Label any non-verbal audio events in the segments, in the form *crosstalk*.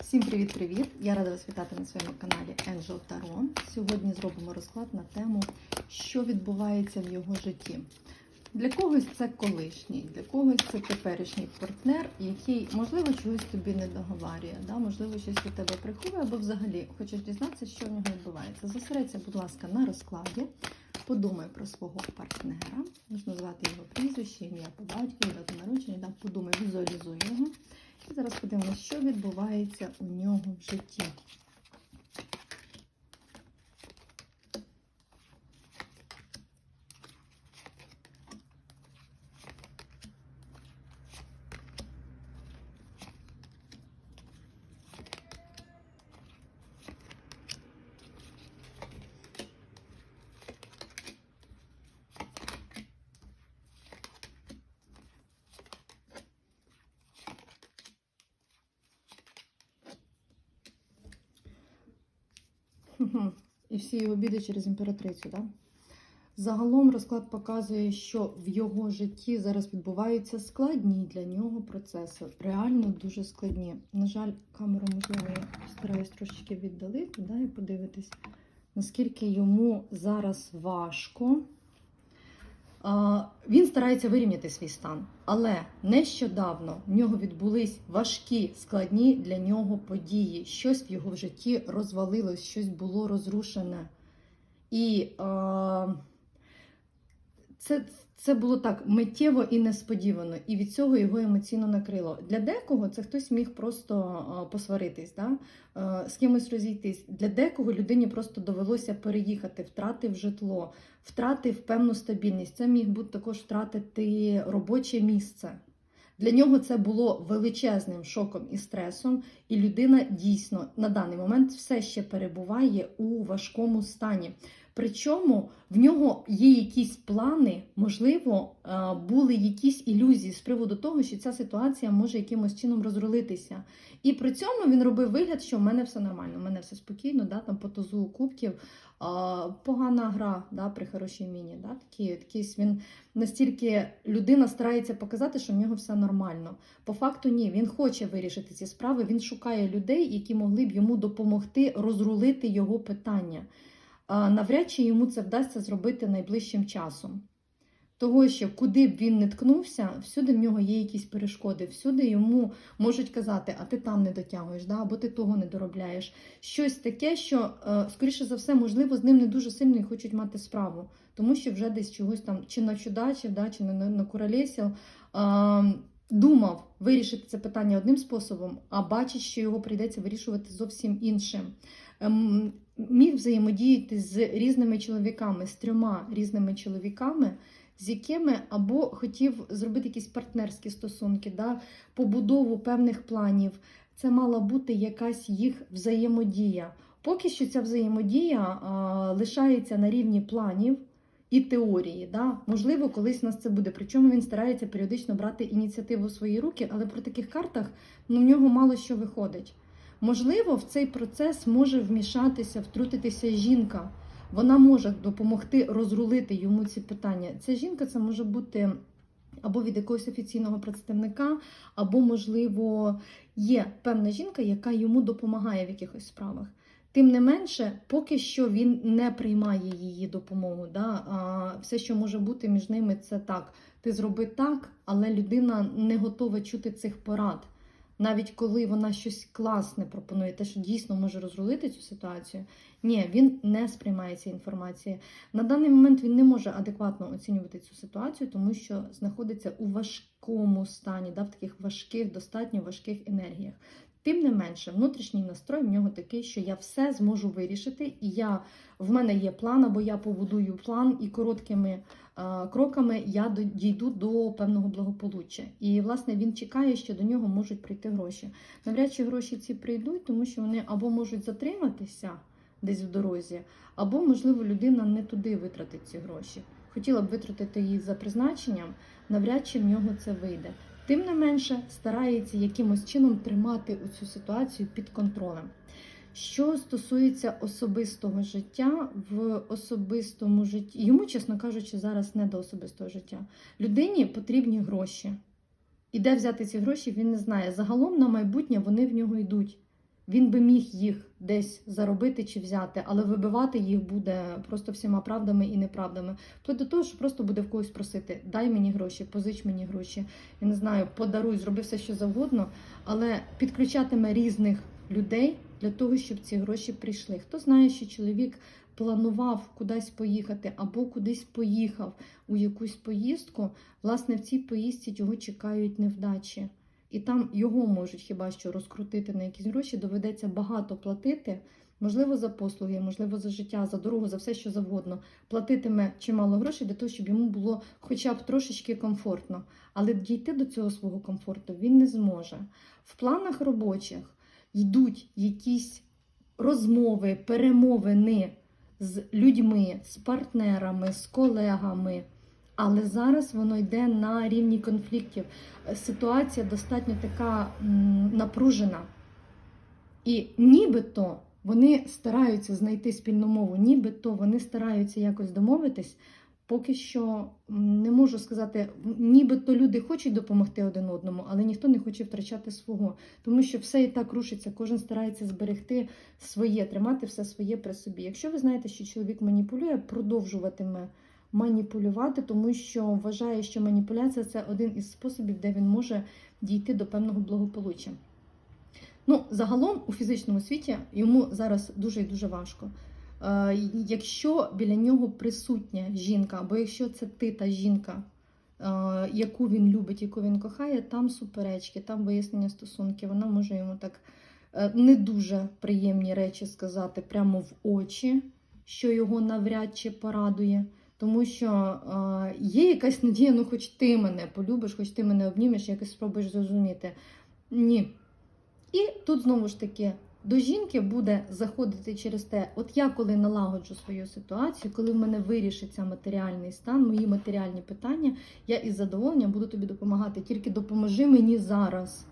Всім привіт-привіт! Я рада вас вітати на своєму каналі Angel Tarot. Сьогодні зробимо розклад на тему, що відбувається в його житті. Для когось це колишній, для когось це теперішній партнер, який, можливо, чогось тобі не договарює, да? можливо, щось від тебе приховує, або взагалі хочеш дізнатися, що в нього відбувається. Зосередься, будь ласка, на розкладі. Подумай про свого партнера, можна назвати його прізвище, ім'я по батькові, дату народження, да? подумай, візуалізуй його. Зараз подивимося, що відбувається у нього в житті. Мгм. І всі його біди через імператрицю, так? Загалом розклад показує, що в його житті зараз відбуваються складні для нього процеси. Реально дуже складні. На жаль, камеру, можливо, я стараюсь трошечки віддалити, да, і подивитись, наскільки йому зараз важко. Він старається вирівняти свій стан, але нещодавно в нього відбулись важкі, складні для нього події. Щось в його в житті розвалилось, щось було розрушене. І а, це, це було так миттєво і несподівано, і від цього його емоційно накрило. Для декого це хтось міг просто посваритись, да? а, з кимось розійтись. Для декого людині просто довелося переїхати, втратив житло, втратив певну стабільність. Це міг бути також втратити робоче місце. Для нього це було величезним шоком і стресом, і людина дійсно на даний момент все ще перебуває у важкому стані. Причому в нього є якісь плани, можливо, е, були якісь ілюзії з приводу того, що ця ситуація може якимось чином розрулитися. І при цьому він робив вигляд, що в мене все нормально, в мене все спокійно, да, там по тузу кубків, а, погана гра да, при хорошій міні. Да, такі, якийсь він настільки людина старається показати, що в нього все нормально. По факту ні, він хоче вирішити ці справи, він шукає людей, які могли б йому допомогти розрулити його питання. Навряд чи йому це вдасться зробити найближчим часом. Того, що куди б він не ткнувся, всюди в нього є якісь перешкоди, всюди йому можуть казати, а ти там не дотягуєш, да? або ти того не доробляєш. Щось таке, що, е, скоріше за все, можливо, з ним не дуже сильно і хочуть мати справу, тому що вже десь чогось там чи начудачив, да, чи на, на куролесів, е, думав вирішити це питання одним способом, а бачить, що його прийдеться вирішувати зовсім іншим. Ем, міг взаємодіяти з різними чоловіками, з трьома різними чоловіками, з якими або хотів зробити якісь партнерські стосунки, да, побудову певних планів. Це мала бути якась їх взаємодія. Поки що ця взаємодія а, лишається на рівні планів і теорії. Да? Можливо, колись у нас це буде. Причому він старається періодично брати ініціативу в свої руки, але при таких картах ну, в нього мало що виходить. Можливо, в цей процес може вмішатися, втрутитися жінка. Вона може допомогти розрулити йому ці питання. Ця жінка це може бути або від якогось офіційного представника, або, можливо, є певна жінка, яка йому допомагає в якихось справах. Тим не менше, поки що він не приймає її допомогу. Да? А все, що може бути між ними, це так. Ти зроби так, але людина не готова чути цих порад. Навіть коли вона щось класне пропонує, те, що дійсно може розрулити цю ситуацію, ні, він не сприймає цієї інформації. На даний момент він не може адекватно оцінювати цю ситуацію, тому що знаходиться у важкому стані, да, в таких важких, достатньо важких енергіях. Тим не менше, внутрішній настрой в нього такий, що я все зможу вирішити, і я в мене є план, або я побудую план, і короткими е, кроками я дійду до певного благополуччя. І власне він чекає, що до нього можуть прийти гроші. Навряд чи гроші ці прийдуть, тому що вони або можуть затриматися десь в дорозі, або, можливо, людина не туди витратить ці гроші. Хотіла б витратити їх за призначенням, навряд чи в нього це вийде. Тим не менше, старається якимось чином тримати цю ситуацію під контролем. Що стосується особистого життя, в особистому житті, йому, чесно кажучи, зараз не до особистого життя. Людині потрібні гроші. І де взяти ці гроші, він не знає. Загалом на майбутнє вони в нього йдуть. Він би міг їх десь заробити чи взяти, але вибивати їх буде просто всіма правдами і неправдами. Вплоть до того, що просто буде в когось просити: дай мені гроші, позич мені гроші. Я не знаю, подаруй, зроби все, що завгодно, але підключатиме різних людей для того, щоб ці гроші прийшли. Хто знає, що чоловік планував кудись поїхати або кудись поїхав у якусь поїздку, власне, в цій поїздці його чекають невдачі. І там його можуть хіба що розкрутити на якісь гроші, доведеться багато платити, можливо, за послуги, можливо, за життя, за дорогу, за все, що завгодно. Платитиме чимало грошей для того, щоб йому було хоча б трошечки комфортно. Але дійти до цього свого комфорту він не зможе. В планах робочих йдуть якісь розмови, перемовини з людьми, з партнерами, з колегами. Але зараз воно йде на рівні конфліктів. Ситуація достатньо така напружена. І нібито вони стараються знайти спільну мову, нібито вони стараються якось домовитись. Поки що не можу сказати, нібито люди хочуть допомогти один одному, але ніхто не хоче втрачати свого, тому що все і так рушиться, кожен старається зберегти своє, тримати все своє при собі. Якщо ви знаєте, що чоловік маніпулює, продовжуватиме маніпулювати, тому що вважає, що маніпуляція це один із способів, де він може дійти до певного благополуччя. Ну, загалом у фізичному світі йому зараз дуже і дуже важко. Е, якщо біля нього присутня жінка, або якщо це ти та жінка, е, яку він любить, яку він кохає, там суперечки, там вияснення стосунків, вона може йому так е, не дуже приємні речі сказати прямо в очі, що його навряд чи порадує. Тому що е, є якась надія, ну хоч ти мене полюбиш, хоч ти мене обнімеш, якось спробуєш зрозуміти. Ні. І тут знову ж таки до жінки буде заходити через те, от я коли налагоджу свою ситуацію, коли в мене вирішиться матеріальний стан, мої матеріальні питання, я із задоволенням буду тобі допомагати. Тільки допоможи мені зараз.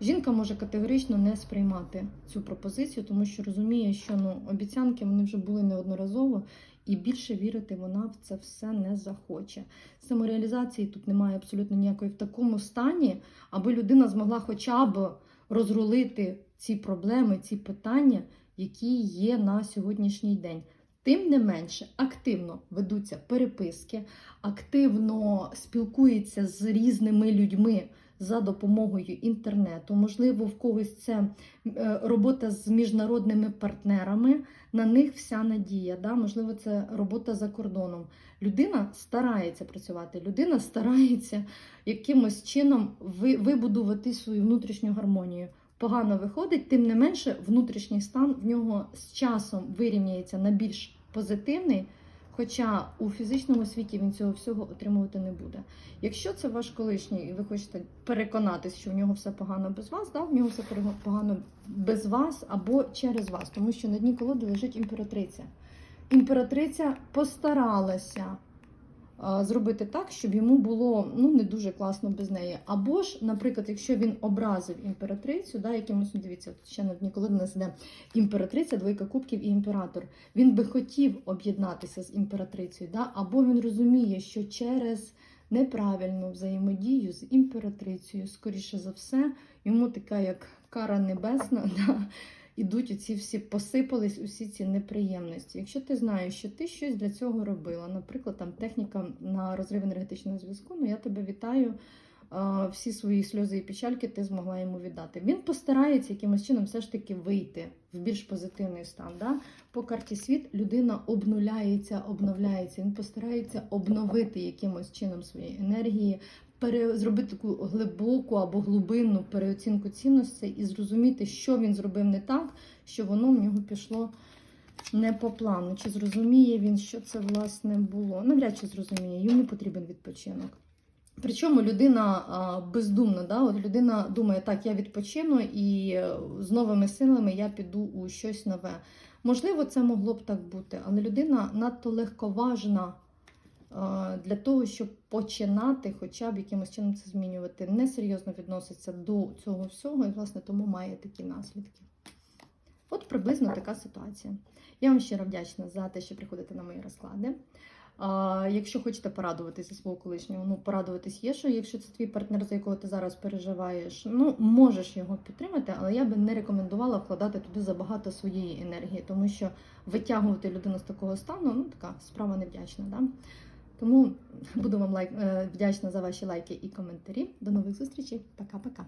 Жінка може категорично не сприймати цю пропозицію, тому що розуміє, що ну, обіцянки вони вже були неодноразово, і більше вірити вона в це все не захоче. Самореалізації тут немає абсолютно ніякої в такому стані, аби людина змогла хоча б розрулити ці проблеми, ці питання, які є на сьогоднішній день. Тим не менше, активно ведуться переписки, активно спілкуються з різними людьми за допомогою інтернету. Можливо, в когось це е, робота з міжнародними партнерами, на них вся надія. Да? Можливо, це робота за кордоном. Людина старається працювати, людина старається якимось чином ви- вибудувати свою внутрішню гармонію. Погано виходить, тим не менше, внутрішній стан в нього з часом вирівняється на більш позитивний. Хоча у фізичному світі він цього всього отримувати не буде. Якщо це ваш колишній, і ви хочете переконатись, що в нього все погано без вас, да, в нього все погано без вас або через вас, тому що на дні колоди лежить імператриця. Імператриця постаралася зробити так, щоб йому було ну, не дуже класно без неї. Або ж, наприклад, якщо він образив імператрицю, да, якимось, ну, дивіться, ще у нас іде імператриця, двойка кубків і імператор. Він би хотів об'єднатися з імператрицею, да? або він розуміє, що через неправильну взаємодію з імператрицею, скоріше за все, йому така як кара небесна, *laughs* да? Ідуть оці всі посипались усі ці неприємності. Якщо ти знаєш, що ти щось для цього робила, наприклад, там техніка на розрив енергетичного зв'язку, ну я тебе вітаю. Всі свої сльози і печальки ти змогла йому віддати. Він постарається якимось чином все ж таки вийти в більш позитивний стан. Да? По карті світ людина обнуляється, обновляється. Він постарається обновити якимось чином свої енергії. Зробити таку глибоку або глибинну переоцінку цінностей і зрозуміти, що він зробив не так, що воно в нього пішло не по плану. Чи зрозуміє він, що це власне було? Навряд чи зрозуміє, йому потрібен відпочинок. Причому людина бездумна, да? От людина думає, так, я відпочину і е, з новими силами я піду у щось нове. Можливо, це могло б так бути, але людина надто легковажна для того, щоб починати, хоча б якимось чином це змінювати. Несерйозно відноситься до цього всього і, власне, тому має такі наслідки. От приблизно така ситуація. Я вам щиро вдячна за те, що приходите на мої розклади. Якщо хочете порадуватися свого колишнього, ну порадуватись є, що якщо це твій партнер, за якого ти зараз переживаєш, ну можеш його підтримати, але я би не рекомендувала вкладати туди забагато своєї енергії, тому що витягувати людину з такого стану, ну така справа невдячна. Да? Тому буду вам лайк е, вдячна за ваші лайки і коментарі. До нових зустрічей. Пока-пока.